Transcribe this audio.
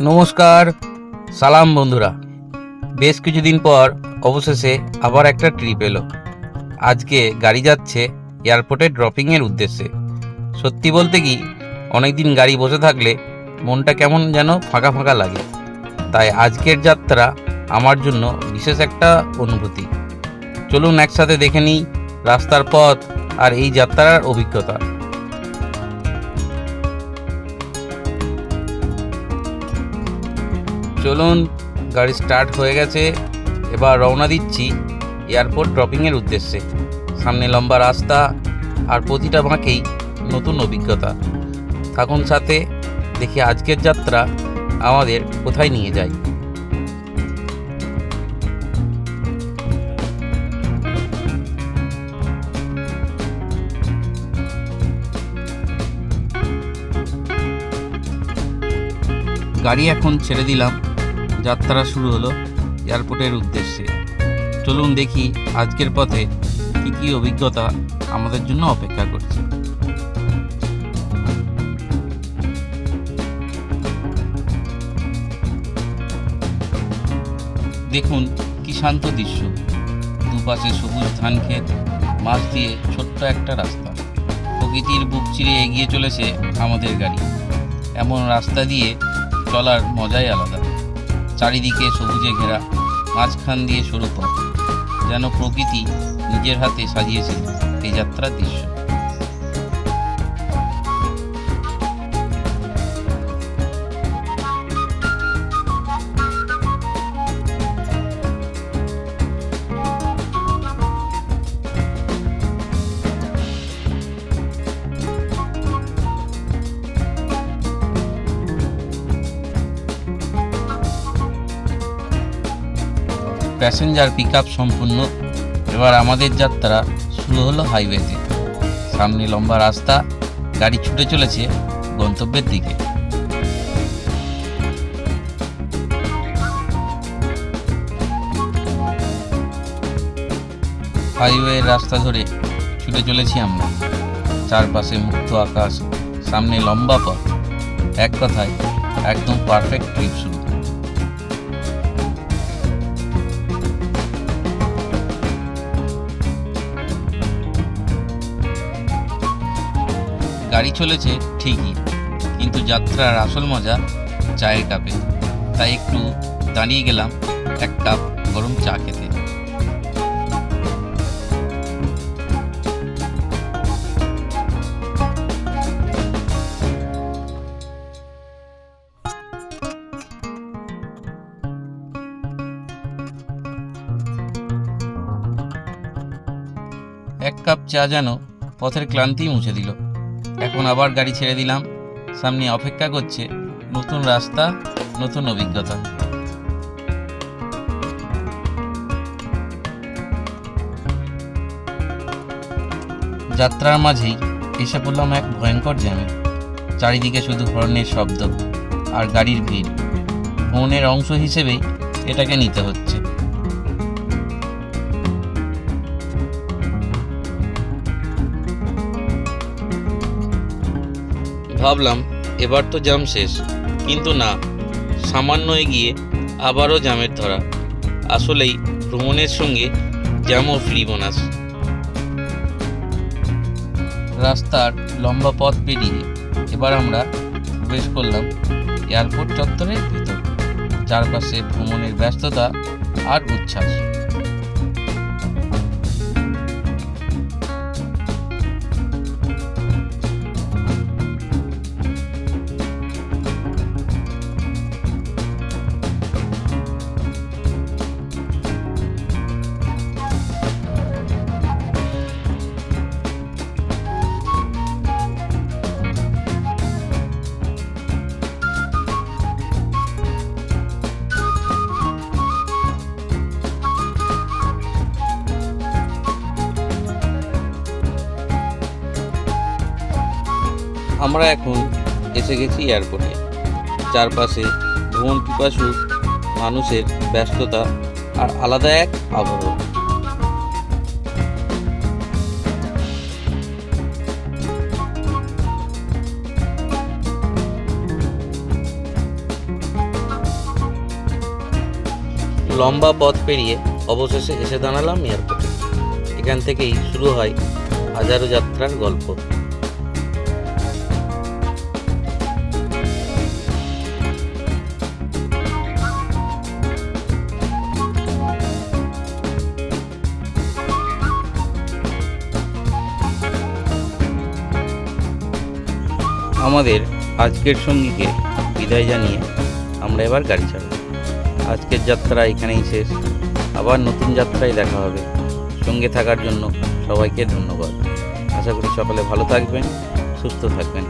নমস্কার, সালাম বন্ধুরা। বেশ কিছুদিন পর অবশেষে আবার একটা ট্রিপ এলো। আজকে গাড়ি যাচ্ছে এয়ারপোর্টে ড্রপিংয়ের উদ্দেশ্যে। সত্যি বলতে কি, অনেকদিন গাড়ি বসে থাকলে মনটা কেমন যেন ফাঁকা ফাঁকা লাগে। তাই আজকের যাত্রা আমার জন্য বিশেষ একটা অনুভূতি। চলুন একসাথে দেখে নিই রাস্তার পথ আর এই যাত্রার অভিজ্ঞতা। চলুন, গাড়ি স্টার্ট হয়ে গেছে। এবার রওনা দিচ্ছি এয়ারপোর্ট ড্রপিংয়ের উদ্দেশ্যে। সামনে লম্বা রাস্তা আর প্রতিটা বাঁকেই নতুন অভিজ্ঞতা। থাকুন সাথে, দেখি আজকের যাত্রা আমাদের কোথায় নিয়ে যায়। গাড়ি এখন ছেড়ে দিলাম। যাত্রা শুরু হলো এয়ারপোর্টের উদ্দেশ্যে। চলুন দেখি আজকের পথে কী কী অভিজ্ঞতা আমাদের জন্য অপেক্ষা করছে। দেখুন কি শান্ত দৃশ্য। দুপাশে সবুজ ধান ক্ষেত, মাছ দিয়ে ছোট্ট একটা রাস্তা। প্রকৃতির বুক চিরে এগিয়ে চলেছে আমাদের গাড়ি। এমন রাস্তা দিয়ে চলার মজাই আলাদা। চারিদিকে সবুজে ঘেরা, মাঝখান দিয়ে সরু পথ যেন প্রকৃতি নিজের হাতে সাজিয়েছে এই যাত্রার দৃশ্য। প্যাসেঞ্জার পিক সম্পূর্ণ। এবার আমাদের যাত্রা শুরু হলো হাইওয়েতে। সামনে লম্বা রাস্তা, গাড়ি ছুটে চলেছে গন্তব্যের দিকে। হাইওয়ের রাস্তা ধরে ছুটে চলেছি আমরা। চারপাশে মুক্ত আকাশ, সামনে লম্বা পথ। এক কথায়, একদম পারফেক্ট ট্রিপ শুরু। গাড়ি চলেছে, ঠিকই। কিন্তু যাত্রার আসল মজা চায়ের কাপে। তাই একটু দাঁড়িয়ে গেলাম এক কাপ গরম চা খেতে। এক কাপ চা যেন পথের ক্লান্তি মুছে দিল। এখন আবার গাড়ি ছেড়ে দিলাম। সামনে অপেক্ষা করছে নতুন রাস্তা, নতুন অভিজ্ঞতা। যাত্রার মাঝেই এসে পড়লাম এক ভয়ঙ্কর জ্যামে। চারিদিকে শুধু হর্নের শব্দ আর গাড়ির ভিড়। ভ্রমণের অংশ হিসেবেই এটাকে নিতে হচ্ছে। ভাবলাম, এবার তো জাম শেষ। কিন্তু না, সামান্য এগিয়ে আবারও জামের ধরা। আসলেই ভ্রমণের সঙ্গে জ্যামও ফ্রি বোনাস। রাস্তার লম্বা পথ পেরিয়ে এবার আমরা প্রবেশ করলাম এয়ারপোর্ট চত্বরের ভিতর। চারপাশে ভ্রমণের ব্যস্ততা আর উচ্ছ্বাস। আমরা এখন এসে গেছি এয়ারপোর্টে চারপাশে ভ্রমণ পিপাসু মানুষের ব্যস্ততা আর আলাদা এক আবহাওয়া। লম্বা পথ পেরিয়ে অবশেষে এসে দাঁড়ালাম এয়ারপোর্টে এখান থেকেই শুরু হয় হাজারো যাত্রার গল্প। আমাদের আজকের সঙ্গীকে বিদায় জানিয়ে আমরা এবার গাড়ি চালাব আজকের যাত্রা এখানেই শেষ। আবার নতুন যাত্রায় দেখা হবে। সঙ্গে থাকার জন্য সবাইকে ধন্যবাদ। আশা করি সকলে ভালো থাকবেন, সুস্থ থাকবেন।